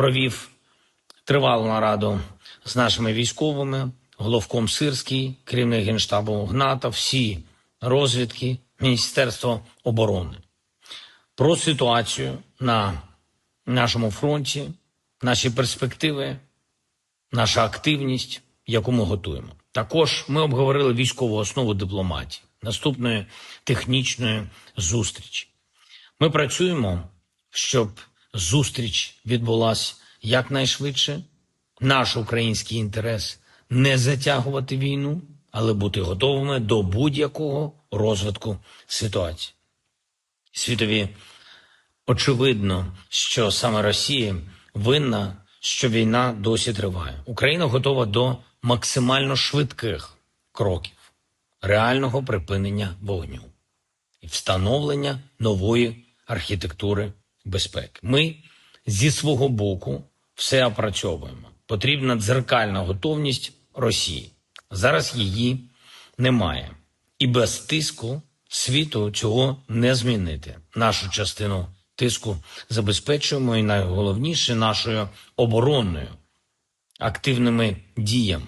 провів тривалу нараду з нашими військовими, головком Сирський, керівник генштабу Гната, всі розвідки, Міністерство оборони про ситуацію на нашому фронті, наші перспективи, наша активність, яку ми готуємо. Також ми обговорили військову основу дипломатії, наступної технічної зустрічі. Ми працюємо, щоб зустріч відбулася якнайшвидше. Наш український інтерес не затягувати війну, але бути готовими до будь-якого розвитку ситуації. Світові очевидно, що саме Росія винна, що війна досі триває. Україна готова до максимально швидких кроків реального припинення вогню і встановлення нової архітектури безпеки. Ми зі свого боку все опрацьовуємо. Потрібна дзеркальна готовність Росії. Зараз її немає. І без тиску світу цього не змінити. Нашу частину тиску забезпечуємо і найголовніше нашою оборонною активними діями.